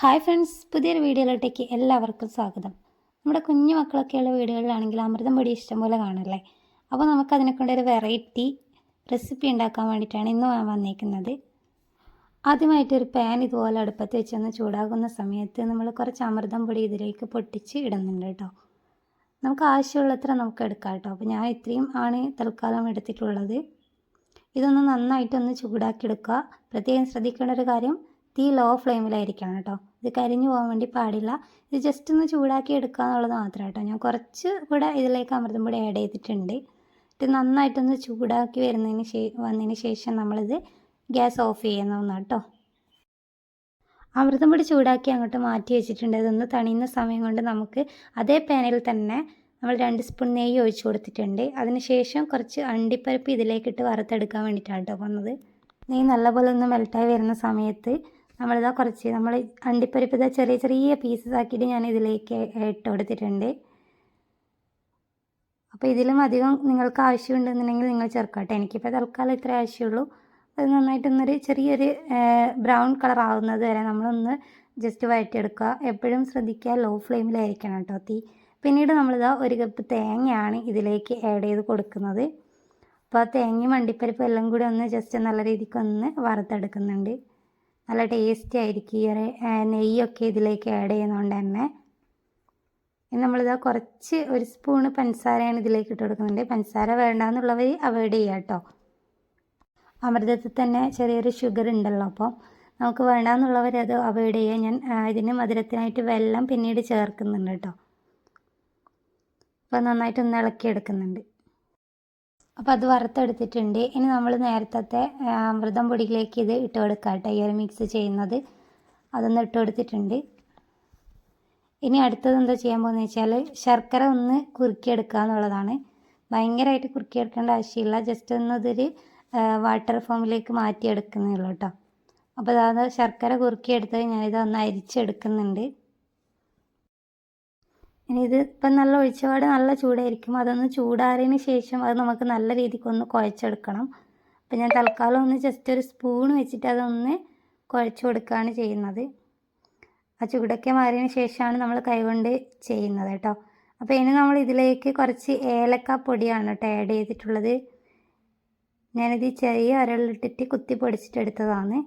Hi friends പുതിയൊരു വീഡിയോയിലോട്ടേക്ക് എല്ലാവർക്കും സ്വാഗതം. നമ്മുടെ കുഞ്ഞു മക്കളൊക്കെയുള്ള വീടുകളിലാണെങ്കിൽ അമൃതം പൊടി ഇഷ്ടംപോലെ കാണല്ലേ അപ്പോൾ നമുക്കതിനെ കൊണ്ടൊരു വെറൈറ്റി റെസിപ്പി ഉണ്ടാക്കാൻ വേണ്ടിയിട്ടാണ് ഇന്ന് വന്നേക്കുന്നത്. ആദ്യമായിട്ട് ഒരു പാൻ ഇതുപോലെ അടുപ്പത്ത് വെച്ചൊന്ന് ചൂടാകുന്ന സമയത്ത് നമ്മൾ കുറച്ച് അമൃതം പൊടി ഇതിലേക്ക് പൊട്ടിച്ച് ഇടുന്നുണ്ട് കേട്ടോ. നമുക്ക് ആവശ്യമുള്ളത്ര നമുക്ക് എടുക്കാം കേട്ടോ. അപ്പോൾ ഞാൻ ഇത്രയും ആണ് തൽക്കാലം എടുത്തിട്ടുള്ളത്. ഇതൊന്ന് നന്നായിട്ടൊന്ന് ചൂടാക്കി എടുക്കുക പ്രത്യേകം ശ്രദ്ധിക്കേണ്ട ഒരു കാര്യം തീ ലോ ഫ്ലെയിമിലായിരിക്കണം കേട്ടോ. ഇത് കരിഞ്ഞു പോകാൻ വേണ്ടി പാടില്ല. ഇത് ജസ്റ്റ് ഒന്ന് ചൂടാക്കി എടുക്കുക എന്നുള്ളത് മാത്രം കേട്ടോ. ഞാൻ കുറച്ച് കൂടെ ഇതിലേക്ക് അമൃതം പൊടി ആഡ് ചെയ്തിട്ടുണ്ട്. ഇത് നന്നായിട്ടൊന്ന് ചൂടാക്കി വരുന്നതിന് ശേ വന്നതിന് ശേഷം നമ്മളിത് ഗ്യാസ് ഓഫ് ചെയ്യുന്നതാണ് കേട്ടോ. അമൃതം പൊടി ചൂടാക്കി അങ്ങോട്ട് മാറ്റി വെച്ചിട്ടുണ്ട്. അതൊന്ന് തണിയുന്ന സമയം കൊണ്ട് നമുക്ക് അതേ പാനിൽ തന്നെ നമ്മൾ രണ്ട് സ്പൂൺ നെയ്യ് ഒഴിച്ചു കൊടുത്തിട്ടുണ്ട്. അതിനുശേഷം കുറച്ച് അണ്ടിപ്പരിപ്പ് ഇതിലേക്കിട്ട് വറുത്തെടുക്കാൻ വേണ്ടിയിട്ടാണ് കേട്ടോ വന്നത്. നെയ്യ് നല്ലപോലെ ഒന്ന് മെൽട്ടായി വരുന്ന സമയത്ത് നമ്മളിതാ കുറച്ച് നമ്മൾ അണ്ടിപ്പരിപ്പ് ഇതാ ചെറിയ ചെറിയ പീസസ് ആക്കിയിട്ട് ഞാൻ ഇതിലേക്ക് ഇട്ട് കൊടുത്തിട്ടുണ്ട്. അപ്പോൾ ഇതിലും അധികം നിങ്ങൾക്ക് ആവശ്യമുണ്ടെന്നുണ്ടെങ്കിൽ നിങ്ങൾ ചേർക്കട്ടെ. എനിക്കിപ്പോൾ തൽക്കാലം ഇത്ര ആവശ്യമുള്ളൂ. അത് നന്നായിട്ടൊന്നൊരു ചെറിയൊരു ബ്രൗൺ കളർ ആവുന്നത് വരെ നമ്മളൊന്ന് ജസ്റ്റ് വഴറ്റിയെടുക്കുക. എപ്പോഴും ശ്രദ്ധിക്കുക ലോ ഫ്ലെയിമിലായിരിക്കണം കേട്ടോ തീ. പിന്നീട് നമ്മളിതാ ഒരു കപ്പ് തേങ്ങയാണ് ഇതിലേക്ക് ആഡ് ചെയ്ത് കൊടുക്കുന്നത്. അപ്പോൾ ആ തേങ്ങയും അണ്ടിപ്പരിപ്പും എല്ലാം കൂടി ഒന്ന് ജസ്റ്റ് നല്ല രീതിക്ക് ഒന്ന് വറുത്തെടുക്കുന്നുണ്ട്. നല്ല ടേസ്റ്റി ആയിരിക്കും. ഈ നെയ്യൊക്കെ ഇതിലേക്ക് ആഡ് ചെയ്യുന്നതുകൊണ്ട് തന്നെ. ഇനി നമ്മളിതാ കുറച്ച് ഒരു സ്പൂണ് പഞ്ചസാരയാണ് ഇതിലേക്ക് ഇട്ട് കൊടുക്കുന്നുണ്ട്. പഞ്ചസാര വേണ്ടാന്നുള്ളവർ അവോയ്ഡ് ചെയ്യുക കേട്ടോ അമൃതത്തിൽ തന്നെ ചെറിയൊരു ഷുഗർ ഉണ്ടല്ലോ അപ്പോൾ നമുക്ക് വേണ്ടാന്നുള്ളവർ അത് അവോയ്ഡ് ചെയ്യുക ഞാൻ ഇതിന് മധുരത്തിനായിട്ട് വെള്ളം പിന്നീട് ചേർക്കുന്നുണ്ട് കേട്ടോ അപ്പോൾ നന്നായിട്ട് ഒന്ന് ഇളക്കി എടുക്കുന്നുണ്ട് അപ്പോൾ അത് വറുത്തെടുത്തിട്ടുണ്ട്. ഇനി നമ്മൾ നേരത്തെ അമൃതം പൊടിയിലേക്ക് ഇത് ഇട്ട് കൊടുക്കാം കേട്ടോ ഈ ഒരു മിക്സ് ചെയ്യുന്നത്. അതൊന്ന് ഇട്ട് കൊടുത്തിട്ടുണ്ട്. ഇനി അടുത്തത് എന്താ ചെയ്യാൻ പോകുന്നത് വെച്ചാൽ ശർക്കര ഒന്ന് കുറുക്കിയെടുക്കുക എന്നുള്ളതാണ്. ഭയങ്കരമായിട്ട് കുറുക്കിയെടുക്കേണ്ട ആവശ്യമില്ല. ജസ്റ്റ് ഒന്ന് ഇതൊരു വാട്ടർ ഫോമിലേക്ക് മാറ്റിയെടുക്കുന്നേ ഉള്ളൂ കേട്ടോ. അപ്പോൾ അതായത് ശർക്കര കുറുക്കിയെടുത്ത് ഞാനിത് ഒന്ന് അരിച്ചെടുക്കുന്നുണ്ട്. ഇനി ഇത് ഇപ്പം നല്ല ഒഴിച്ചപാട് നല്ല ചൂടായിരിക്കും. അതൊന്ന് ചൂടാറിയതിന് ശേഷം അത് നമുക്ക് നല്ല രീതിക്ക് ഒന്ന് കുഴച്ചെടുക്കണം. അപ്പം ഞാൻ തൽക്കാലം ഒന്ന് ജസ്റ്റ് ഒരു സ്പൂൺ വെച്ചിട്ട് അതൊന്ന് കുഴച്ച് കൊടുക്കുകയാണ് ചെയ്യുന്നത്. ആ ചൂടൊക്കെ മാറിയതിന് ശേഷമാണ് നമ്മൾ കൈകൊണ്ട് ചെയ്യുന്നത് കേട്ടോ. അപ്പോൾ ഇനി നമ്മൾ ഇതിലേക്ക് കുറച്ച് ഏലക്ക പൊടിയാണ് കേട്ടോ ആഡ് ചെയ്തിട്ടുള്ളത്. ഞാനിത് ചെറിയ അരളിട്ടിട്ട് കുത്തി പൊടിച്ചിട്ടെടുത്തതാണ്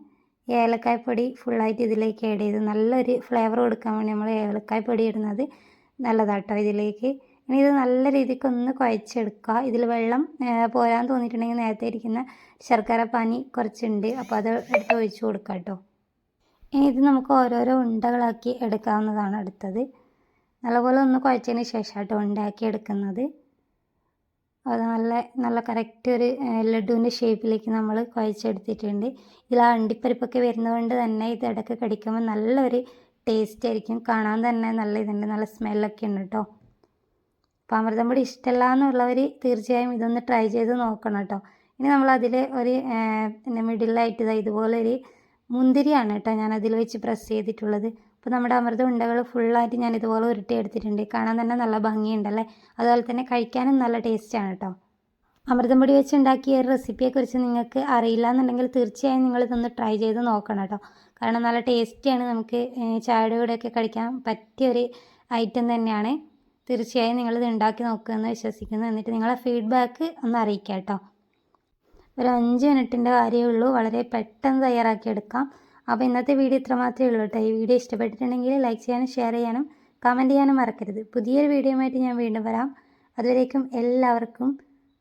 ഏലക്കായ പൊടി ഫുള്ളായിട്ട് ഇതിലേക്ക് ആഡ് ചെയ്ത് നല്ലൊരു ഫ്ലേവർ കൊടുക്കാൻ വേണ്ടി നമ്മൾ ഏലക്കായ പൊടി ഇടുന്നത്. നല്ലതാട്ടോ ഇതിലേക്ക്. ഇനി ഇത് നല്ല രീതിക്ക് ഒന്ന് കുഴച്ചെടുക്കുക. ഇതിൽ വെള്ളം പോരാൻ തോന്നിയിട്ടുണ്ടെങ്കിൽ നേരത്തെ ഇരിക്കുന്ന ശർക്കര പാനി കുറച്ചുണ്ട്. അപ്പോൾ അത് എടുത്ത് ഒഴിച്ച് കൊടുക്കാം കേട്ടോ. ഇനി ഇത് നമുക്ക് ഓരോരോ ഉണ്ടകളാക്കി എടുക്കാവുന്നതാണ് അടുത്തത്. നല്ലപോലെ ഒന്ന് കുഴച്ചതിന് ശേഷം കേട്ടോ ഉണ്ടാക്കി എടുക്കുന്നത്. അത് നല്ല നല്ല കറക്റ്റ് ഒരു ലഡുവിന്റെ ഷേപ്പിലേക്ക് നമ്മൾ കുഴച്ചെടുത്തിട്ടുണ്ട്. ഇതിൽ ആ അണ്ടിപ്പരിപ്പൊക്കെ വരുന്നതുകൊണ്ട് തന്നെ ഇത് ഇടയ്ക്ക് കടിക്കുമ്പോൾ നല്ലൊരു ടേസ്റ്റ് ആയിരിക്കും. കാണാൻ തന്നെ നല്ല ഇതുണ്ട്. നല്ല സ്മെല്ലൊക്കെ ഉണ്ട് കേട്ടോ അപ്പോൾ അമൃതം പൊടി ഇഷ്ടമല്ല എന്നുള്ളവർ തീർച്ചയായും ഇതൊന്ന് ട്രൈ ചെയ്ത് നോക്കണം കേട്ടോ ഇനി നമ്മൾ അതിൽ ഒരു പിന്നെ മിഡിലായിട്ട് ഇതാ ഇതുപോലെ ഒരു മുന്തിരിയാണ് കേട്ടോ ഞാൻ അതിൽ വെച്ച് പ്രസ് ചെയ്തിട്ടുള്ളത്. അപ്പോൾ നമ്മുടെ അമൃത ഉണ്ടകൾ ഫുള്ളായിട്ട് ഞാൻ ഇതുപോലെ ഉരുട്ടി എടുത്തിട്ടുണ്ട്. കാണാൻ തന്നെ നല്ല ഭംഗിയുണ്ടല്ലേ? അതുപോലെ തന്നെ കഴിക്കാനും നല്ല ടേസ്റ്റാണ് കേട്ടോ അമൃതം പൊടി വെച്ച് ഉണ്ടാക്കിയ ഒരു റെസിപ്പിയെക്കുറിച്ച് നിങ്ങൾക്ക് അറിയില്ല എന്നുണ്ടെങ്കിൽ തീർച്ചയായും നിങ്ങൾ ഇതൊന്ന് ട്രൈ ചെയ്ത് നോക്കണം കേട്ടോ കാരണം നല്ല ടേസ്റ്റിയാണ് നമുക്ക് ചായയുടെ കൂടെയൊക്കെ കഴിക്കാൻ പറ്റിയൊരു ഐറ്റം തന്നെയാണ്. തീർച്ചയായും നിങ്ങളിത് ഉണ്ടാക്കി നോക്കുമെന്ന് വിശ്വസിക്കുന്നു. എന്നിട്ട് നിങ്ങളെ ഫീഡ്ബാക്ക് ഒന്ന് അറിയിക്കാം കേട്ടോ ഒരു അഞ്ച് മിനിറ്റിന്റെ കാര്യമേ ഉള്ളൂ. വളരെ പെട്ടെന്ന് തയ്യാറാക്കി എടുക്കാം. അപ്പോൾ ഇന്നത്തെ വീഡിയോ ഇത്ര മാത്രമേ ഉള്ളൂ കേട്ടോ ഈ വീഡിയോ ഇഷ്ടപ്പെട്ടിട്ടുണ്ടെങ്കിൽ ലൈക്ക് ചെയ്യാനും ഷെയർ ചെയ്യാനും കമന്റ് ചെയ്യാനും മറക്കരുത്. പുതിയൊരു വീഡിയോ ആയിട്ട് ഞാൻ വീണ്ടും വരാം. അതുവരേക്കും എല്ലാവർക്കും